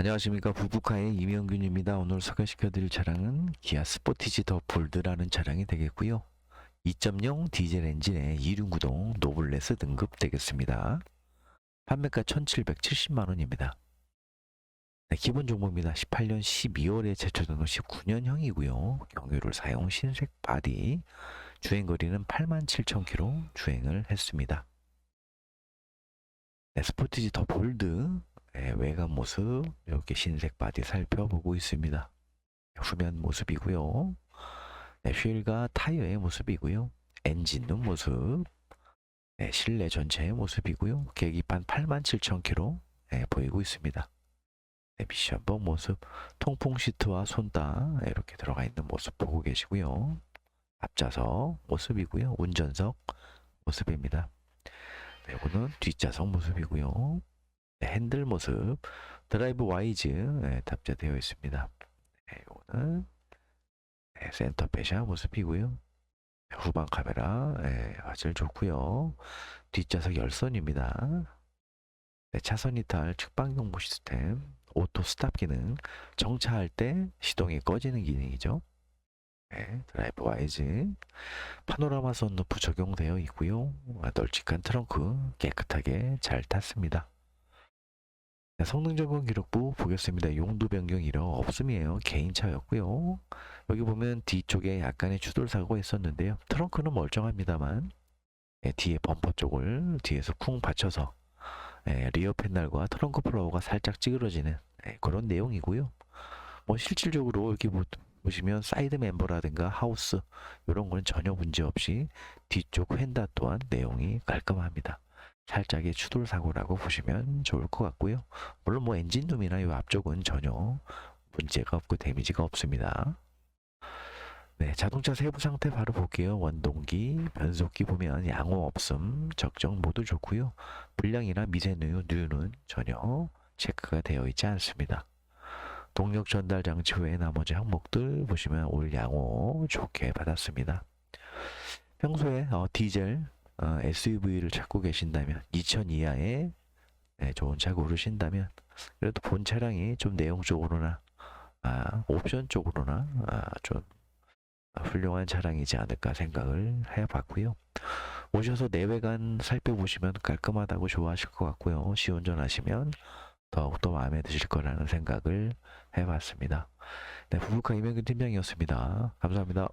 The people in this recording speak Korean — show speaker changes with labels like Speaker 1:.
Speaker 1: 안녕하십니까 부부카의 이명균입니다. 오늘 소개시켜드릴 차량은 기아 스포티지 더 볼드라는 차량이 되겠고요. 2.0 디젤 엔진의 2륜구동 노블레스 등급 되겠습니다. 판매가 1,770만 원입니다. 네, 기본 정보입니다. 18년 12월에 제초된 19년형이고요. 경유를 사용 신색 바디 주행거리는 87,000km 주행을 했습니다. 네, 스포티지 더 볼드 네, 외관 모습 이렇게 흰색 바디 살펴보고 있습니다. 후면 모습이고요. 네, 휠과 타이어의 모습이고요. 엔진 룸 모습, 네, 실내 전체의 모습이고요. 계기판 87,000km 네, 보이고 있습니다. 네, 미션봉 모습, 통풍 시트와 손따 네, 이렇게 들어가 있는 모습 보고 계시고요. 앞좌석 모습이고요. 운전석 모습입니다. 네, 이거는 뒷좌석 모습이고요. 네, 핸들 모습 드라이브 와이즈 네, 탑재되어 있습니다. 네, 이거는 네, 센터 배샤 모습이고요. 네, 후방 카메라 네, 화질 좋고요. 뒷좌석 열선입니다. 네, 차선 이탈 측방 경보 시스템 오토 스탑 기능 정차할 때 시동이 꺼지는 기능이죠. 네, 드라이브 와이즈 파노라마 선루프 적용되어 있고요. 아, 널찍한 트렁크 깨끗하게 잘 탔습니다. 네, 성능 점검 기록부 보겠습니다. 용도 변경 이력 없음이에요. 개인차였고요. 여기 보면 뒤쪽에 약간의 추돌 사고가 있었는데요. 트렁크는 멀쩡합니다만 예, 뒤에 범퍼 쪽을 뒤에서 쿵 받쳐서 예, 리어 패널과 트렁크 플로어가 살짝 찌그러지는 예, 그런 내용이고요. 뭐 실질적으로 보, 보시면 사이드 멤버라든가 하우스 이런 거는 전혀 문제 없이 뒤쪽 휀다 또한 내용이 깔끔합니다. 살짝의 추돌 사고라고 보시면 좋을 것 같고요. 물론 뭐 엔진룸이나 이 앞쪽은 전혀 문제가 없고 데미지가 없습니다. 네, 자동차 세부 상태 바로 볼게요. 원동기, 변속기 보면 양호 없음, 적정 모두 좋고요. 불량이나 미세누유, 누유는 전혀 체크가 되어 있지 않습니다. 동력 전달 장치 외에 나머지 항목들 보시면 올 양호 좋게 받았습니다. 평소에 어, 디젤 어, SUV를 찾고 계신다면 2000 이하의 네, 좋은 차 고르신다면 그래도 본 차량이 좀 내용 적으로나 아, 옵션 쪽으로나 아, 좀 훌륭한 차량이지 않을까 생각을 해봤고요. 오셔서 내외관 살펴보시면 깔끔하다고 좋아하실 것 같고요. 시운전하시면 더욱더 마음에 드실 거라는 생각을 해봤습니다. 네, 부부카 이명균 팀장이었습니다. 감사합니다.